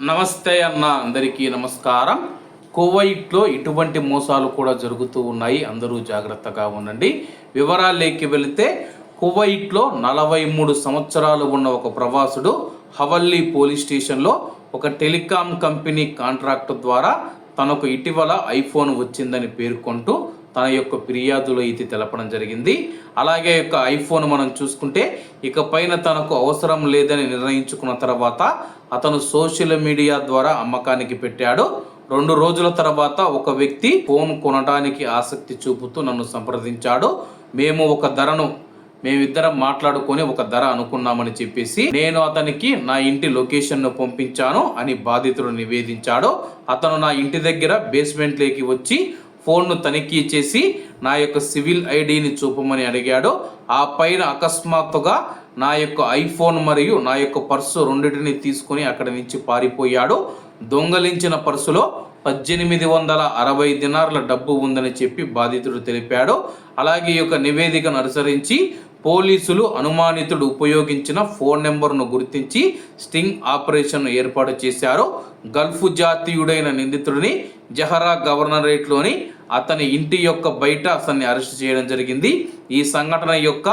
నమస్తే అన్న అందరికీ నమస్కారం. కువైట్లో ఇటువంటి మోసాలు కూడా జరుగుతూ ఉన్నాయి. అందరూ జాగ్రత్తగా ఉండండి. వివరాలేకి వెళితే కువైట్లో నలభై మూడు సంవత్సరాలు ఉన్న ఒక ప్రవాసుడు హవల్లీ పోలీస్ స్టేషన్లో ఒక టెలికాం కంపెనీ కాంట్రాక్ట్ ద్వారా తనకు ఇటీవల ఐఫోన్ వచ్చిందని పేర్కొంటూ తన యొక్క ఫిర్యాదులో ఇది తెలపడం జరిగింది. అలాగే యొక్క ఐఫోన్ మనం చూసుకుంటే ఇక పైన తనకు అవసరం లేదని నిర్ణయించుకున్న తర్వాత అతను సోషల్ మీడియా ద్వారా అమ్మకానికి పెట్టాడు. రెండు రోజుల తర్వాత ఒక వ్యక్తి ఫోన్ కొనడానికి ఆసక్తి చూపుతూ నన్ను సంప్రదించాడు. మేము ఒక ధరను మేమిద్దరం మాట్లాడుకొని ఒక ధర అనుకున్నామని చెప్పేసి నేను అతనికి నా ఇంటి లొకేషన్ను పంపించాను అని బాధితుడు నివేదించాడు. అతను నా ఇంటి దగ్గర బేస్మెంట్లోకి వచ్చి ఫోన్ను తనిఖీ చేసి నా యొక్క సివిల్ ఐడిని చూపమని అడిగాడు. ఆ పైన అకస్మాత్తుగా నా యొక్క ఐఫోన్ మరియు నా యొక్క పర్సు రెండింటిని తీసుకొని అక్కడి నుంచి పారిపోయాడు. దొంగలించిన పర్సులో పద్దెనిమిది వందల అరవై దినార్ల డబ్బు ఉందని చెప్పి బాధితుడు తెలిపాడు. అలాగే ఈ యొక్క నివేదికను అనుసరించి పోలీసులు అనుమానితుడు ఉపయోగించిన ఫోన్ నెంబర్ను గుర్తించి స్టింగ్ ఆపరేషన్ను ఏర్పాటు చేశారు. గల్ఫ్ జాతీయుడైన నిందితుడిని జహరా గవర్నరేట్లోని అతని ఇంటి యొక్క బయట అతన్ని అరెస్ట్ చేయడం జరిగింది. ఈ సంఘటన యొక్క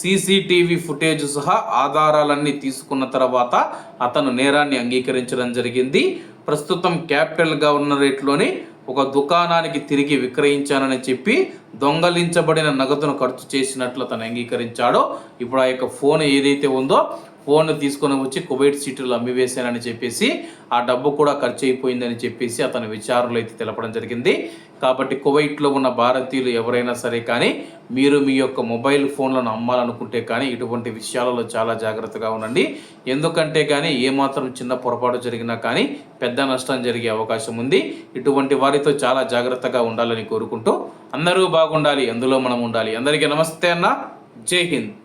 సీసీటీవీ ఫుటేజ్ సహా ఆధారాలన్నీ తీసుకున్న తర్వాత అతను నేరాన్ని అంగీకరించడం జరిగింది. ప్రస్తుతం క్యాపిటల్ గవర్నరేట్లోని ఒక దుకాణానికి తిరిగి విక్రయించానని చెప్పి దొంగలించబడిన నగదును ఖర్చు చేసినట్లు అతను అంగీకరించాడో ఇప్పుడు ఆ యొక్క ఫోన్ ఏదైతే ఉందో ఫోన్ తీసుకొని వచ్చి కువైట్ సిటీలో అమ్మివేశానని చెప్పేసి ఆ డబ్బు కూడా ఖర్చు అయిపోయిందని చెప్పేసి అతని విచారణలు అయితే తెలపడం జరిగింది. కాబట్టి కువైట్లో ఉన్న భారతీయులు ఎవరైనా సరే కానీ మీరు మీ యొక్క మొబైల్ ఫోన్లను అమ్మాలనుకుంటే కానీ ఇటువంటి విషయాలలో చాలా జాగ్రత్తగా ఉండండి. ఎందుకంటే కానీ ఏమాత్రం చిన్న పొరపాటు జరిగినా కానీ పెద్ద నష్టం జరిగే అవకాశం ఉంది. ఇటువంటి వారితో చాలా జాగ్రత్తగా ఉండాలని కోరుకుంటూ అందరూ బాగుండాలి అందులో మనం ఉండాలి. అందరికీ నమస్తే అన్న. జై హింద్.